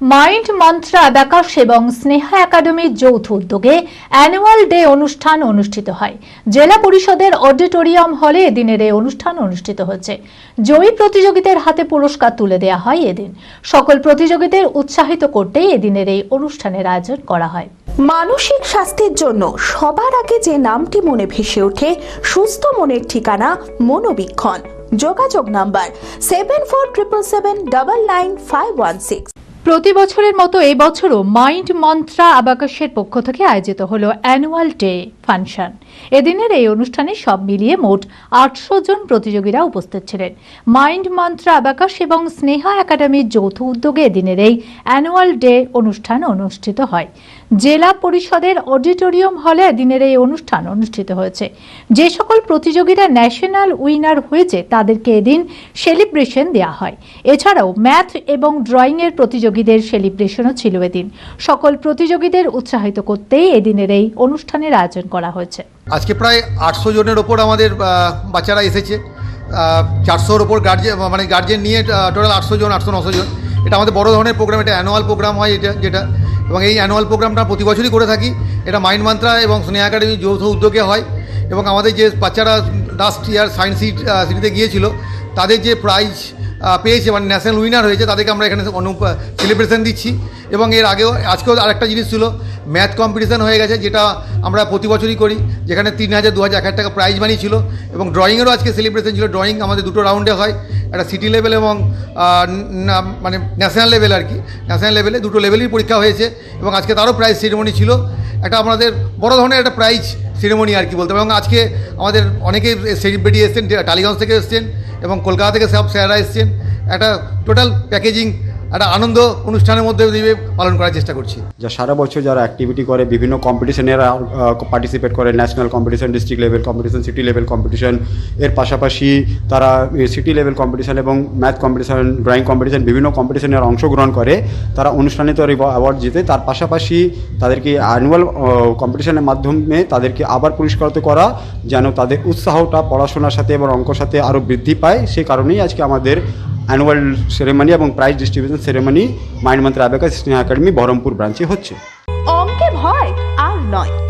Mind mantra Abakash এবং স্নেহা একাডেমির যৌথ উদ্যোগে অ্যানুয়াল ডে অনুষ্ঠান অনুষ্ঠিত হয়। জেলা পরিষদের অডিটোরিয়াম হলে এদিনের এই অনুষ্ঠান অনুষ্ঠিত হচ্ছে জয়ী প্রতিযোগীদের হাতে পুরস্কার তুলে দেওয়া হয় এদিন। সকল প্রতিযোগীদের উৎসাহিত করতেই এদিনের এই অনুষ্ঠানের আয়োজন করা হয়। মানসিক স্বাস্থ্যের জন্য সবার আগে যে নামটি মনে ভেসে ওঠে, সুস্থ মনের ঠিকানা মনোবীক্ষণ। যোগাযোগ number seven four triple seven double nine five one six প্রতি বছরের মতো এবছরও মাইন্ড মন্ত্রা আবাকাশের পক্ষ থেকে আয়োজিত হল অ্যানুয়াল ডে ফাংশন। এদিনের এই অনুষ্ঠানে সব মিলিয়ে মোট আটশো জন প্রতিযোগীরা উপস্থিত ছিলেন। মাইন্ড মন্ত্রা আবাকাশ এবং স্নেহা একাডেমির যৌথ উদ্যোগে এদিনের এই অ্যানুয়াল ডে অনুষ্ঠান অনুষ্ঠিত হয়। জেলা পরিষদের অডিটোরিয়াম হলে দিনের এই অনুষ্ঠান অনুষ্ঠিত হয়েছে। যে সকল প্রতিযোগীরা ন্যাশনাল উইনার হয়েছে, তাদেরকে এদিন সেলিব্রেশন দেওয়া হয়। এছাড়াও ম্যাথ এবং ড্রয়িং এর প্রতিযোগীদের সেলিব্রেশনও ছিল এদিন। সকল প্রতিযোগীদের উৎসাহিত করতেই এদিনের এই অনুষ্ঠানের আয়োজন করা হয়েছে। আজকে প্রায় আটশো জনের ওপর আমাদের বাচ্চারা এসেছে। চারশোর ওপর গার্জেন মানে গার্জেন নিয়ে টোটাল আটশো জন, আটশো নশো জন। এটা আমাদের বড় ধরনের প্রোগ্রাম এটা অ্যানুয়াল প্রোগ্রাম হয় এটা, যেটা। এবং এই অ্যানুয়াল প্রোগ্রামটা প্রতি বছরই করে থাকি। এটা মাইন্ড মান্ত্রা এবং স্নেহা একাডেমি যৌথ উদ্যোগে হয় এবং আমাদের যে বাচ্চারা লাস্ট ইয়ার সায়েন্স সিটিতে গিয়েছিল, তাদের যে প্রাইজ পেয়েছে মানে ন্যাশনাল উইনার হয়েছে, তাদেরকে আমরা এখানে অনু সেলিব্রেশন দিচ্ছি। এবং এর আগেও, আজকেও আরেকটা জিনিস ছিল ম্যাথ কম্পিটিশান হয়ে গেছে, যেটা আমরা প্রতি বছরই করি, যেখানে তিন হাজার, দু হাজার, এক টাকা প্রাইজ মানি ছিল। এবং ড্রয়িংয়েরও আজকে সেলিব্রেশন ছিল। ড্রয়িং আমাদের দুটো রাউন্ডে হয়, একটা সিটি লেভেল এবং মানে ন্যাশনাল লেভেল আর কি। ন্যাশনাল লেভেলে দুটো লেভেলেই পরীক্ষা হয়েছে, এবং আজকে তারও প্রাইজ সেরেমনি ছিল। একটা আমাদের বড় ধরনের একটা প্রাইজ সেরেমনি আর কি বলতে এবং আজকে আমাদের অনেকেই সেলিব্রিটি এসছেন টালিগঞ্জ থেকে এসছেন, এবং কলকাতা থেকে সব স্যাররা এসছেন। একটা টোটাল প্যাকেজিং একটা আনন্দ অনুষ্ঠানের মধ্যে দিয়ে পালন করার চেষ্টা করছি। যা সারা বছর যারা অ্যাক্টিভিটি করে, বিভিন্ন কম্পিটিশনে পার্টিসিপেট করে national competition district level competition city level competition এর পাশাপাশি তারা সিটি লেভেল কম্পিটিশন এবং ম্যাথ কম্পিটিশন ড্রয়িং কম্পিটিশন বিভিন্ন কম্পিটিশনে অংশগ্রহণ করে, তারা অনুষ্ঠানে তো অ্যাওয়ার্ড জিতে, তার পাশাপাশি তাদেরকে অ্যানুয়াল কম্পিটিশনের মাধ্যমে তাদেরকে আবার পুরস্কৃত করা, যেন তাদের উৎসাহটা পড়াশোনার সাথে এবং অঙ্কর সাথে আরও বৃদ্ধি পায় সেই কারণেই আজকে আমাদের অ্যানুয়াল সেরেমনি এবং prize distribution ceremony mind Mantra আবেকা Sneha academy Baharampur ব্রাঞ্চে হচ্ছে। অঙ্কে ভয় আর নয়।